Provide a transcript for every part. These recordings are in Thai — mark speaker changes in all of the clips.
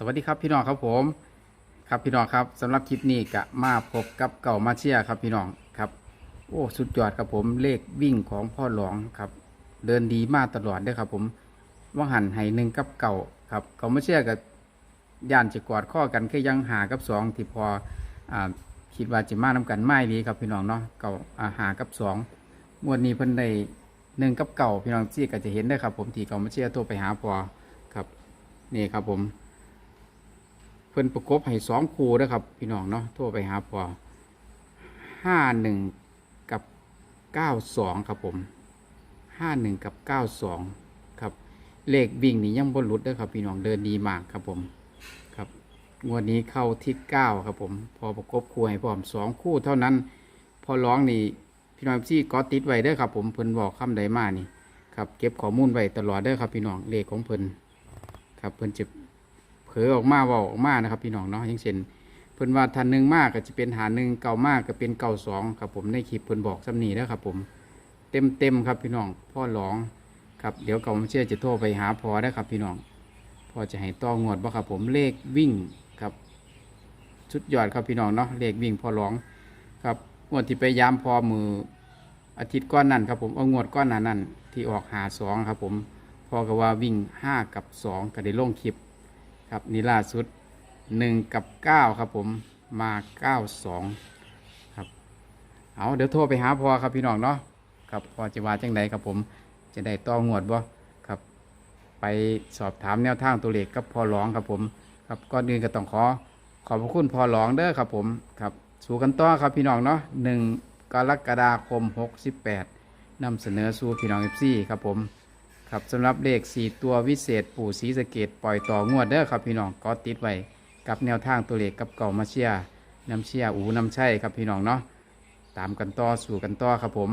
Speaker 1: สวัสดีครับพี่น้องครับผม ครับพี่น้องครับสำหรับคลิปนี้ก็มาพบกับเก่ามาเชียครับพี่น้องครับโอ้สุดยอดครับผมเลขวิ่งของพ่อหลวงครับ เดินดีมากตลอดเด้วยครับ ผมว่าหันให้หนึ่งกับเก่าครับเก่ามาเชียกับย่านจะกอดข้อกันแค่ยังหากับสองที่พออ่าคิดว่าจะมานํกันไม่ดีครับพี่น้องเนาะเก่าหากับสองงวดนี้เพิ่นได้หนึ่งกับเก่าพี่น้องที่ก็จะเห็นได้ครับ ผมที่เก่ามาเชียร์โทรไปหาพอครับนี่ครับผม พิ่นประกบให้สองคู่นะครับ พี่น้องเนาะโทรไปหาพอห้าหนึ่งกับเก้าสองครับผมห้าหนึ่งกับเก้าสองครับ เลขวิ่งนี่ยังบนรุดเด้อครับ พี่น้องเดินดีมากครับผมครับงวดนี้เข้าที่เก้าครับผม พอประกบคู่ให้พร้อมสองคู่เท่านั้น พอร้องนี่พี่น้องที่ก็ติดไว้เด้อครับผมเพิ่นบอกคำใดมานี่ครับเก็บข้อมูลไว้ตลอดเด้อครับพี่น้องเลขของเพิ่นครับเพิ่นจะ เผยออกมาว่าออกมานะครับ พี่น้องเนาะอย่างเช่นเพิ่นว่าทันหนึ่งมากก็จะเป็นหาหนึ่งเก่ามากก็เป็นเก่าสองครับผมในคลิปเพิ่นบอกสำนีแล้วครับผมเต็มเต็มครับพี่น้องพ่อหลองครับเดี๋ยวเก่ามเชื่อจะโทรไปหาพอได้ครับ พี่น้องพอจะให้ต้องงวดบ่ครับผมเลขวิ่งครับชุดยอดครับพี่น้องเนาะเลขวิ่งพ่อหลองครับงวดที่ไปยามพอมืออาทิตย์ก้อนนั่นครับผมเอางวดก้อนหนานั่นที่ออกหาสองครับผมพอก็ว่าวิ่งห้ากับสองก็ได้ลงคลิป ครับนี่ล่าสุดหนึ่งกับเก้าครับผมมาเก้าสองครับ เอาเดี๋ยวโทรไปหาพอครับพี่น้องเนาะครับพอจะว่าจังใดครับผมจะได้ต่องวดบ่ครับ ไปสอบถามแนวทางตัวเลขกับพอร้องครับผม ครับก่อนอื่นก็ต้องขอ ขอบพระคุณพอร้องเด้อครับผมครับสู่กันต่อครับพี่น้องเนาะหนึ่งกรกฎาคมหกสิบแปดนำเสนอสู่พี่น้องเอฟซีครับผม ครับสำหรับเลข 4 ตัววิเศษปู่ศรีสะเกดปล่อยต่องวดเด้อครับพี่น้องก็ติดไว้กับแนวทางตัวเลขกับเก่ามาเชียร์น้ำเชียร์อูน้ำใช่ครับพี่น้องเนาะตามกันต่อสู่กันต่อครับผม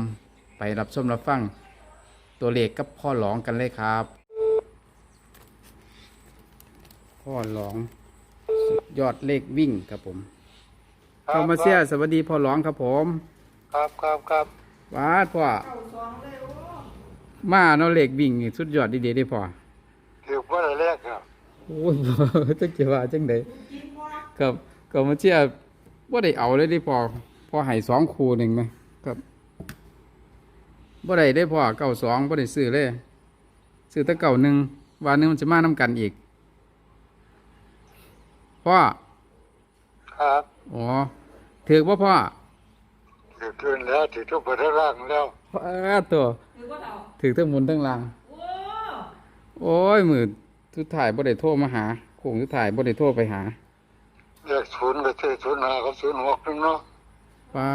Speaker 1: ไปรับชมรับฟังตัวเลขกับพ่อหลองกันเลยครับ พ่อหลองสุดยอดเลขวิ่งครับผม
Speaker 2: ครับ
Speaker 1: เข้ามาเชียร์สวัสดีพ่อหลองครับผม
Speaker 2: ครับครับครับ
Speaker 1: ว้าดพ่อ มาเนาะเลขวิ่งนี่สุดยอดดีๆได้อพ่อ
Speaker 2: ถือว่าแรกครับ
Speaker 1: โอ้ยจังจะว่าจังไดครับก็มาเชียร์บ่ได้เอาเลยได้พอพอให้สองคู่หนึ่งไหมครับบ่ได้ได้พอเก้าสองบ่ได้ซื้อเลยซื้อแต่เก้าหนึ่งวันหนึงมันจะมานํกันอีกพ่อ
Speaker 2: ครับ
Speaker 1: อ๋อถือว่าพ่อ
Speaker 2: ถือขึ้นแล้วถือทุกประเทศร่างแล้ว
Speaker 1: พ่อตัว
Speaker 3: หรือว่าเรา
Speaker 1: ถือทั้งบนทั้งล่าง
Speaker 3: โอ้
Speaker 1: โอ้ยมือสุดท้ายบ่ได้โทรมาหาโค้งสุดท้ายบ่ได้โทรไปหา
Speaker 2: เลขศูนย์ก็ถือศูนย์ห้ากับศูนย์หกนึงเนาะ
Speaker 1: ป้า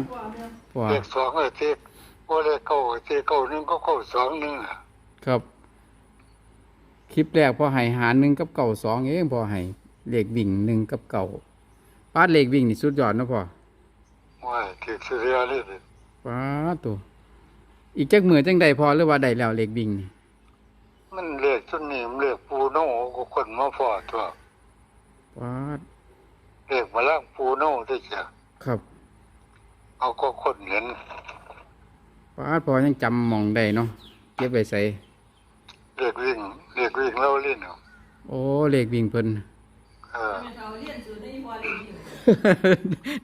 Speaker 1: ด
Speaker 3: ว่าเนี่ย
Speaker 1: พ่อ
Speaker 2: เลขสองก็ถือว่าเลขเก้าก็ถือเก้าหนึ่งก็เก้าสองหนึ่งอะ
Speaker 1: ครับ คลิปแรกพอให้หารหนึ่งกับเก่าสองเองพอให้เลขวิ่งหนึ่งกับเก่าป้าดเลขวิ่งนี่สุดยอดเนาะพ่อ
Speaker 2: ว่าถือสุริยาเลยสิ
Speaker 1: ป้าดตัว อีกจักมือจังใดพอหรือว่าใดแล้วเลขวิ่งนี่
Speaker 2: มันเลขชุดนี้มันเลขปูโน่ก็คนมาพอตัว
Speaker 1: ป้าด
Speaker 2: เลขมาล่างปูโน่ที่จะ
Speaker 1: ครับ
Speaker 2: เอาก็คนเห็น
Speaker 1: ป้าดพอยังจำหมองได้เนาะเก็บไว้ใส่
Speaker 2: เลขวิ่งเลขวิ่งเล่าเล่นเอา
Speaker 1: โอ้เลขวิ่งเพิ่น
Speaker 2: เออ
Speaker 3: แม่เราเรียนสูตรในพอเรียนอยู่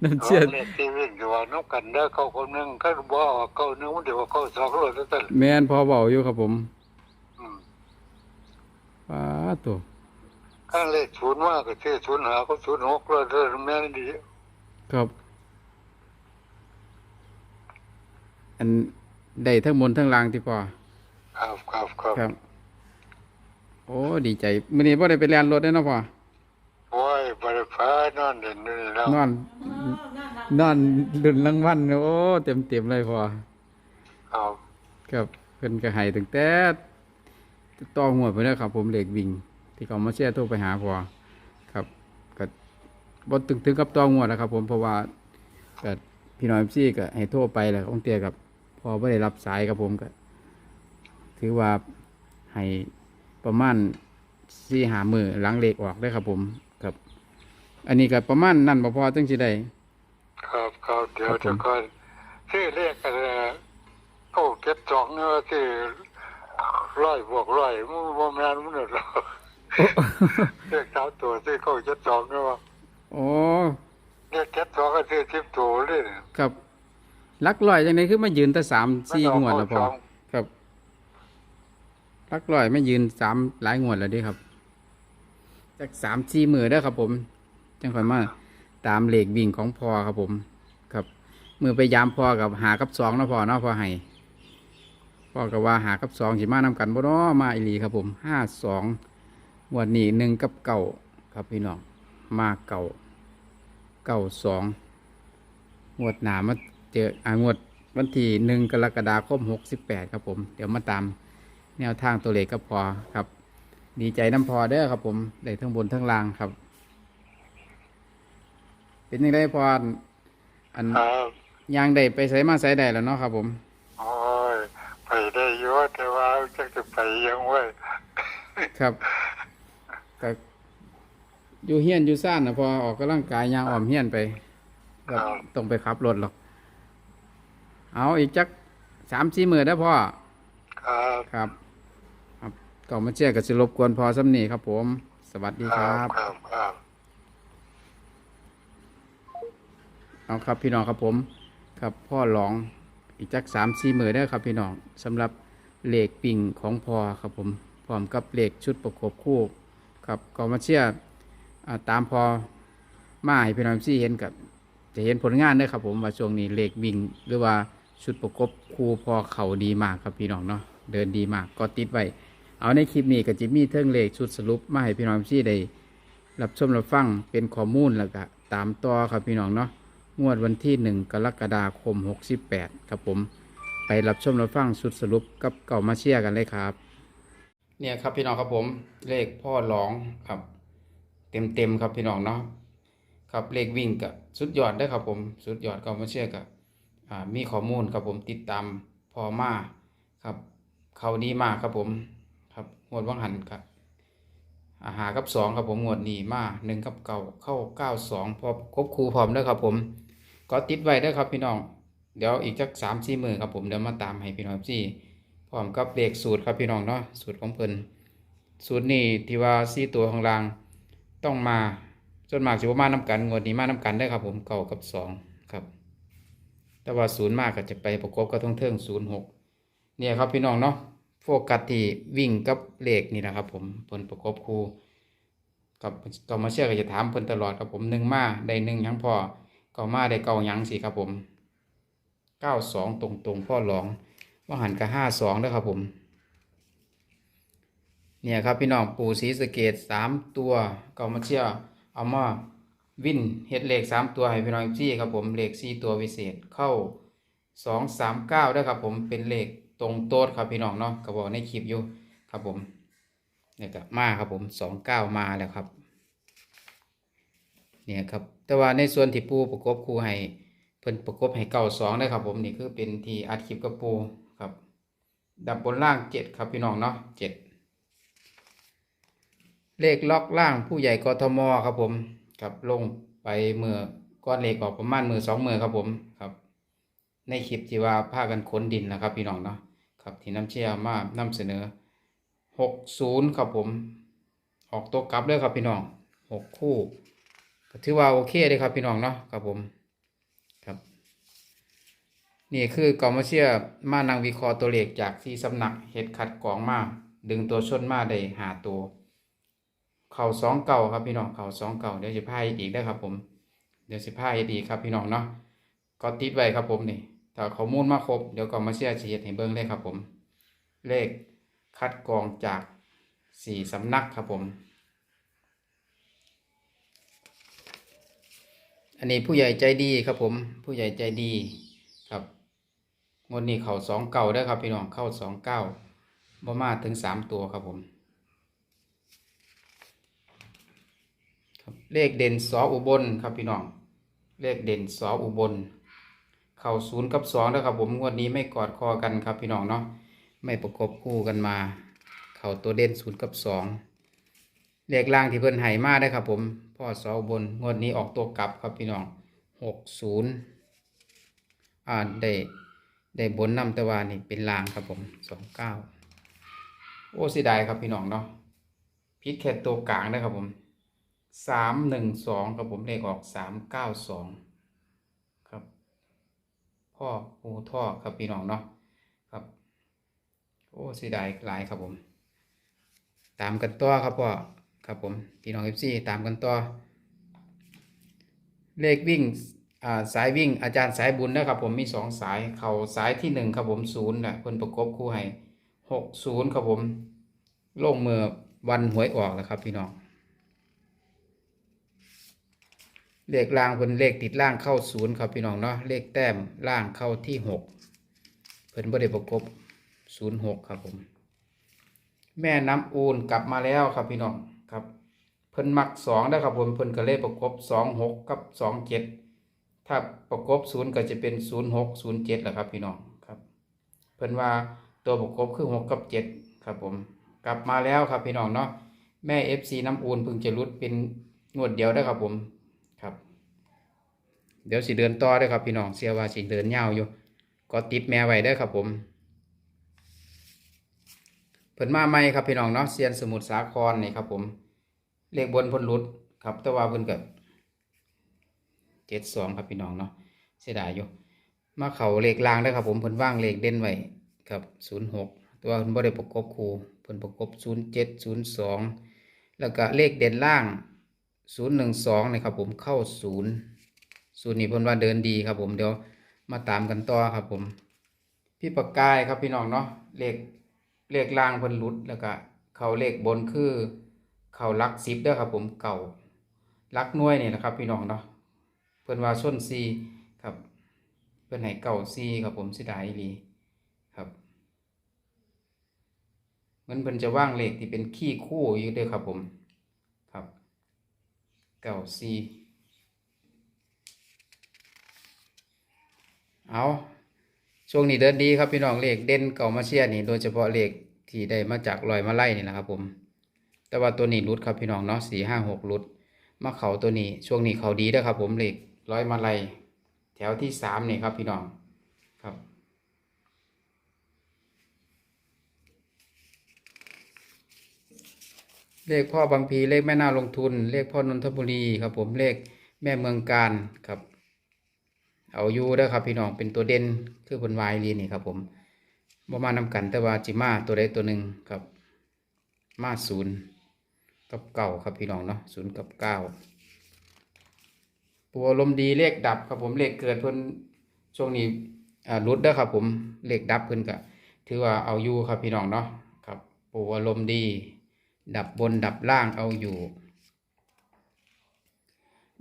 Speaker 1: น้ำเชื่อ
Speaker 2: เลขที่วิ่งอยู่ว่าน้องกันได้เข้าคนหนึงก็บ่เอาเก้าหนึงมันเดี๋ยวว่าเก้าสองเลยแต่
Speaker 1: แม่นพอเบาอยู่ครับผม
Speaker 2: อืม
Speaker 1: ป้าดตัว
Speaker 2: ข้างเลขศูนย์มากก็ชื่อศูนย์หาก็ศูนย์หกเลยเรื่องแม่นดี
Speaker 1: ครับ อันได้ทั้งบนทั้งล่างที่พอ
Speaker 2: ครับครับครับ
Speaker 1: ครับ โอ้ดีใจมื้อนี้บ่ได้ไปเรียนรถได้อเนาะพ่อ
Speaker 2: โอ้ยบริฟ้านอนเด่นนี่แล้ว
Speaker 1: นอน
Speaker 3: อ๋อนั่นน่ะ
Speaker 1: นอนดุนรางวัลโอ้เต็มเต็มๆเลยพ่อ
Speaker 2: ครับ
Speaker 1: ครับเพิ่นก็ให้ตั้งแต่ต่อหัวไปแล้วครับ ผมเหล็กวิ่ง ที่เขามาแชร์โทรไปหาพ่อครับก็บ่ถึงถึงกับต่อหัวนะครับ ผมเพราะว่าก็พี่น้อง FC ก็ให้โทรไปแหละของเตียกับพอบ่ได้รับสายครับผมก็ ถือว่าให้ประมาณสี่หามือหลังเหล็กออกได้อครับผมครับ อันนี้ก็ประมาณนั่นบ่พอจังสิได้
Speaker 2: ครับครับเดี๋ยว
Speaker 1: ครับผม
Speaker 2: จะก่อนชื่อเลขกันเขาเก็บสองเนื้อที่ร้อยบวกร้อยมันบ่แม่นมันหรอกเรียกสามตัวซื้อเก้าเจ็ดสองก็ว่า
Speaker 1: โอ้
Speaker 2: เรียกเจ็ดสองก็ซื้อสิบตัวเลย
Speaker 1: ครับลักลอยจังไดคือมายืนแต่สามสี่งวดแล้วพอครับลักลอยไม่ยืนสามหลายงวดแล้วเดิครับจากสามสี่มือได้อครับผม จังค่อยมาตามเหล็กวิ่งของพอครับผม ครับมือไปยามพอกับหากับสองนะพอเนาะพอให้พ่อกับว่าหากับสองสิมานำกันบ่เนาะมาอีหลีครับผมห้าสองงวดนี้หนึ่งกับเก่าครับพี่น้องมาเก่าเก่าสองงวดหนามาเจออ่างวดวันที่หนึ่งกรกฎาคมหกสิบแปดครับผม เดี๋ยวมาตามแนวทางตัวเลขก็พอครับ ดีใจน้ำพอเด้อครับผมได้ทั้งบนทั้งล่างครับ เป็นยังไงพออัน
Speaker 2: ครับ
Speaker 1: ยางได้ไปใส่มาใส่ได้แล้วเนาะครับ ผม
Speaker 2: โอ้ยไปได้เยอะแต่ว่าจะจะไปยังไว้
Speaker 1: ครับก็อยู่เฮียนอยู่ซ่านนะพอออกกำลังกายยางอ่อมเฮียนไปก็ต้องไปขับรถหรอก เอาอีกจักสามสี่หมื่นได้อพ่อ
Speaker 2: ครับ
Speaker 1: ครับครับก็มาเชื่อกับสิรบกวนพอสำนีครับผม สวัสดีครับ
Speaker 2: ครับครับ
Speaker 1: เอาครับพี่น้องครับผมครับพ่อหลองอีกจักสามสี่หมื่นได้ครับพี่น้องสำหรับเหล็กปิ่งของพอครับผมพร้อมกับเหล็กชุดประกบคู่ครับก็มาเชื่ออตามพอมาให้พี่น้องซี่เห็นกับจะเห็นผลงานได้ครับผมว่าช่วงนี้เหล็กวิ่งหรือว่าชุดประกบคู่พอเข่าดีมากครับพี่น้องเนาะเดินดีมากก็ติดไว้เอาในคลิปนี้ก็จะมีเทิงเหลขชุดสรุปมาให้พี่น้องที่ได้รับชมรับฟังเป็นข้อมูลแล้วก็ตามต่อครับพี่น้องเนาะ งวดวันที่หนึ่งกรกฎาคม 68 ครับผม ไปรับชมรับฟังชุดสรุปกับเก่ามาเชียร์กันเลยครับ เนี่ยครับพี่น้องครับผมเลขพ่อหลองครับ เต็มเต็มครับพี่น้องเนาะครับเลขวิ่งกับสุดยอดได้ครับผมสุดยอดเก่ามาเชียร์กับมีข้อมูลครับผมติดตามพอมาครับเขาดีมากครับผมครับงวดว่างหันครับอาหากับสองครับผมงวดนี้มาหนึ่งกับเก่าเข้าเก้าสองพอครบครูพร้อมเด้อครับผม ก็ติดไว้เด้ครับพี่น้อง เดี๋ยวอีกจักสามสี่มือครับผมเดี๋ยวมาตามให้พี่น้องซี่พร้อมกับเลขสูตรครับพี่น้องเนาะสูตรของเพิ่นสูตรนี้ที่ว่าสี่ตัวของรางต้องมาจนมากสิว่ามาน้กันงวดนี้มาน้กันได้ครับผมเก่ากับสองครับ แต่ว่าศูนย์มากก็จะไปประกบกับท่องเทิงศูนย์หกเนี่ยครับพี่น้องเนาะโฟกัสที่วิ่งกับเลขนี่นะครับ ผมเพิ่นประกบคู่กับก็มาเชื่อก็จะถามเพิ่นตลอดครับผมหนึ่งมาได้หนึ่งยังพอ ก้ามาได้เก้ายังสิครับผมเก้าสองตรงตรงพ่อหลอง ว่าหันกับห้าสองด้วครับผม เนี่ยครับพี่น้องปู่ศรีสเกดสามตัวก็มาเชื่อเอามาวินเฮ็ดเลขสามตัวให้พี่น้องจี้ครับผมเลขสี่ตัววิเศษเข้าสองสามเก้าด้ครับผมเป็นเลขตรงโต๊ดครับพี่น้องเนาะก็บอกในคลิปอยู่ครับผมเนี่ยก็มาครับผมสองเก้ามาแล้วครับ เนี่ยครับ แต่ว่าในส่วนที่ปูประกบครูให้เพิ่นประกบให้เก้าสองนะครับ ผมนี่คือเป็นที่อัดคลิปกับปูครับ ดับบนล่างเจ็ดครับพี่น้องเนาะเจ็ดเลขล็อกล่างผู้ใหญ่กทมครับผมครับลงไปเมื่อก้อนเลขออกประมาณมือสองมือครับผมครับ ในคลิปที่ว่าพากันขนดินนะครับ พี่น้องเนาะครับที่น้ำเชี่ยมานำเสนอหกศูนย์ครับผม ออกตัวกลับเลยครับพี่น้องหกคู่ ก็ถือว่าโอเคเลยครับพี่น้องเนาะครับผมครับ นี่คือกอมาเชียมานังวิคราะห์ตัวเลขจากที่สำนักเฮ็ดคัดกองมาดึงตัวชนมาได้หาตัว เข่าสองเก่าครับพี่น้องเข่าสองเก่าเดี๋ยวสิพายอีกได้ครับผมเดี๋ยวสิพายอีกครับพี่น้องเนาะก็ติดไว้ครับผมนี่ถ้าข้อมูลมาครบเดี๋ยวก็มาเชียร์ชีดให้เบิ้งเลยครับผม เลขคัดกรองจากสี่สำนักครับผม อันนี้ผู้ใหญ่ใจดีครับผม ผู้ใหญ่ใจดีครับงวดนี้เข่าสองเก่าได้ครับพี่น้องเข้าสองเก้าบ่มาถึงสามตัวครับผมครับเลขเด่นสออุบลครับพี่น้อง เลขเด่นสออุบล เข่าศูนย์กับสองนะครับผมงวดนี้ไม่กอดคอกันครับพี่น้องเนาะไม่ประกบคู่กันมา เข่าตัวเด่นศูนย์กับสองเลขล่างที่เพิ่นไห้มาได้ครับผม พ่อสออุบลงวดนี้ออกตัวกลับครับพี่น้องหกศูนย์อ่าได้ได้บนนำแตะวันนี่เป็นลางครับผมสองเก้าโอ้เสียดายครับพี่น้องเนาะพิษแค่ตัวกลางนะครับผมสามหนึ่งสองครับผมเลขออกสามเก้าสองครับ พ่อปูท่อครับพี่น้องเนาะครับ โอ้เสียดายหลายครับผม ตามกันต่อครับพ่อ ครับผมพี่น้องเอฟซีตามกันต่อ เลขวิ่งสายวิ่งอาจารย์สายบุญนะครับผมมีสองสายเขาสายที่หนึ่งครับผมศูนย์นะเพิ่นประกบคู่ให้หกศูนย์ครับผมลงมือวันหวยออกแล้วครับพี่น้องเลขล่างเพิ่นเลขติดล่างเข้าศูนย์ครับพี่น้องเนาะเลขแต้มล่างเข้าที่หกเพิ่นบ่ได้ประกบศูนย์หกครับผม แม่น้ำอูนกลับมาแล้วครับพี่น้อง ครับเพิ่นมักสองนะครับผมเพิ่นก็เลยประกบสองหกกับสองเจ็ดถ้าประกบศูนย์ก็จะเป็นศูนย์หกศูนย์เจ็ดแหละครับพี่น้องครับเพิ่นว่าตัวประกบคือหกกับเจ็ดครับผมกลับมาแล้วครับพี่น้องเนาะแม่เอฟซีน้ำอูนเพิ่งจะรุดเป็นงวดเดียวได้ครับผมครับ เดี๋ยวสิเดินต่อได้ครับพี่น้องเสียว่าสิเดินยาวอยู่ ก็ติดแม่ไว้ได้ครับผม เพิ่นมาใหม่ครับพี่น้องเนาะเซียนสมุทรสาครนี่ครับผม เลขบนพิ่นหลุดครับ แต่ว่าเพิ่นก็เจ็ดสองครับพี่น้องเนาะเสียดายอยู่ มาเข่าเลขล่างได้ครับ ผมเพิ่นว่างเลขเด่นไว้ครับศูนย์หกตัวเพิ่นบ่ได้ประกบคู่เพิ่นประกบศูนย์เจ็ดศูนย์สองแล้วก็เลขเด่นล่างศูนย์หนึ่งสองนี่ครับผมเข้าศูนย์ศูนย์นี่เพิ่นว่าเดินดีครับผมเดี๋ยวมาตามกันต่อครับผม พี่ประกายครับพี่น้องเนาะเลข เลขล่างเพิ่นหลุดแล้วก็เขาเลขบนคือ เขาลักซิปเด้อครับผมเก่าลักน่วยนี่นะครับ พี่น้องเนาะเพิ่นว่าส้นซีครับ เพิ่นให้เก่าซีครับผมสิดายอีหลีครับเหมือนเพิ่นจะว่างเลขที่เป็นขี้คู่อยู่เด้อครับผมครับเก่าซีเอา ช่วงนี้เดินดีครับพี่น้องเลขเด่นเก่ามาเชียร์นี่โดยเฉพาะเลขที่ได้มาจากลอยมาไล่นี่นะครับผม แต่ว่าตัวนี้รุดครับพี่น้องเนาะสี่ห้าหกรุดมาเขาตัวนี้ช่วงนี้เขาดีนะครับผมเลขร้อยมาไล่แถวที่สามนี่ครับพี่น้องครับ เลขพ่อบางพีเลขแม่นาลงทุน เลขพ่อนนทบุรีครับผมเลขแม่เมืองการครับ เอาอยู่เด้อครับพี่น้องเป็นตัวเด่นคือบนวายลีนี่ครับผมบ่มานำกันแต่ว่าจิมาตัวใดตัวหนึ่งครับ มาศูนย์กับเก่าครับพี่น้องเนาะศูนย์กับเก้าปัวลมดีเลขดับครับผมเลขเกิดเพิ่นช่วงนี้รุดเด้อครับผมเลขดับเพิ่นก็ถือว่าเอาอยู่ครับพี่น้องเนาะครับปัวลมณ์ดี ดับบนดับล่างเอาอยู่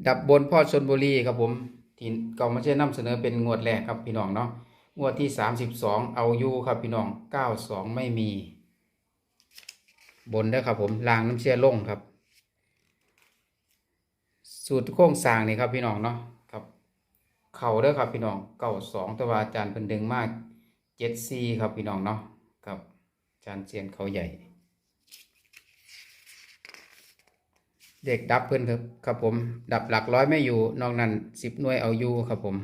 Speaker 1: ดับบนพ่อชนบุรีครับผม ที่ก่ามาเช่นำเสนอเป็นงวดแรกครับพี่น้องเนาะงวดที่สามสิบสองเอาอยู่ครับพี่น้องเก้าสองไม่มี บนได้อครับผมลางน้ำเชื่อลงครับ สูตรโค้งสางนี่ครับพี่น้องเนาะครับ เข่าเด้อครับพี่น้องเก้าสองต่ว่าอาจารย์เป็นดึงมากเจ็ดซีครับพี่น้องเนาะครับอาจารย์เซียนเขาใหญ่ เด็กดับเพื่อนครับครับผม ดับหลักร้อยไม่อยู่ นอกนั้นสิบหน่วยเอาอยู่ครับผม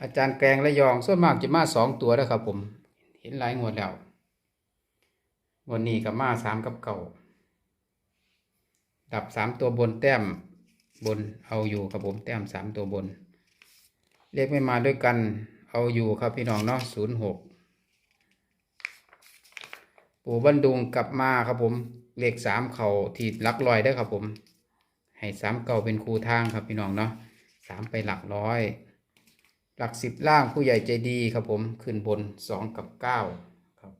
Speaker 1: อาจารย์แกงและยองส่วนมากจะมาสองตัวนะครับผม เห็นหลายงวดแล้ววันนี้กับมาสามกับเก่า ดับสามตัวบนแต้มบนเอาอยู่ครับผมแต้มสามตัวบน เลขไม่มาด้วยกันเอาอยู่ครับพี่น้องเนาะศูนย์หกปู่บันดุงกลับมาครับผม เลขสามเขาที่หลักร้อยได้ครับผม ให้สามเก่าเป็นครูทางครับพี่น้องเนาะสามไปหลักร้อย หลักสิบล่างผู้ใหญ่ใจดีครับผมขึ้นบนสองกับเก้าครับ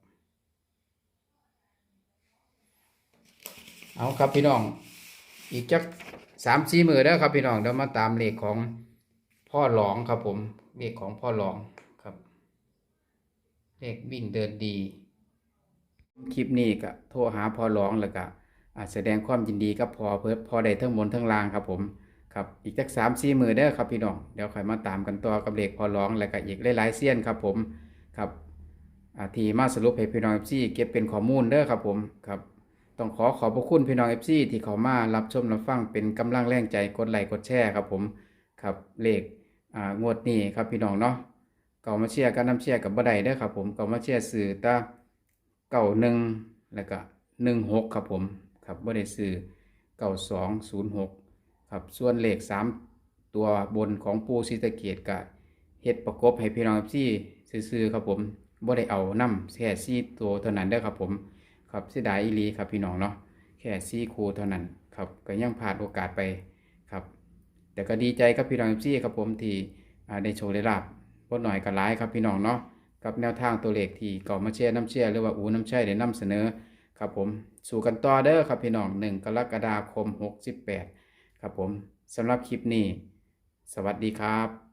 Speaker 1: เอาครับพี่น้อง อีกจักสามสี่มือแล้วครับพี่น้องเดี๋ยวมาตามเลขของพ่อหลองครับผมเลขของพ่อหลองครับ เลขวิ่งเดินดี คลิปนี้ก็โทรหาพอร้องแล้วก็แสดงความยินดีกับพอเพิ่พอได้ทั้งบนทั้งล่างครับผมครับอีกจักสามสี่มือเด้อครับพี่น้องเดี๋ยวค่อยมาตามกันต่อกับเลขพอร้องแล้วก็อีกหลายๆเสี้ยนครับผมครับทีมาสรุปให้พี่น้องเอฟซีเก็บเป็นข้อมูลเด้อครับผมครับต้องขอขอบพระคุณพี่น้องเอฟซีที่เขามารับชมรับฟังเป็นกำลังแรงใจกดไลค์กดแชร์ครับผมครับเลขงวดนี้ครับพี่น้องเนาะเก่ามาเชียร์กันน้ำเชียร์กับบ่ได้เด้อครับผมเก่ามาเชียร์สื่อตา เก่าหนึ่งแล้วก็หนึ่งหกครับผมครับบ่ได้ซื้อเก้าสองศูนย์หกครับส่วนเลขสามตัวบนของปูซิตะเกียดกะเฮ็ดประกบให้พี่น้องที่ซื้อครับผมบ่ได้เอานํแค่ซี่ตัวเท่านั้นเด้อครับผมครับเสียดายอีลีครับพี่น้องเนาะแค่ซี่คูเท่านั้นครับก็ยังพลาดโอกาสไปครับ แต่ก็ดีใจกับพี่น้องที่ครับผมที่ได้โชว์ได้รับบ่หน่อยก็หลายครับพี่น้องเนาะ กับแนวทางตัวเลขที่เก่ามาแชร์น้ำแชร์หรือว่าอูน้ำแช่ได้นำเสนอครับผมสู่กันต่อเด้อครับพี่น้อง1กรกฎาคม 68 ครับผมสำหรับคลิปนี้ สวัสดีครับ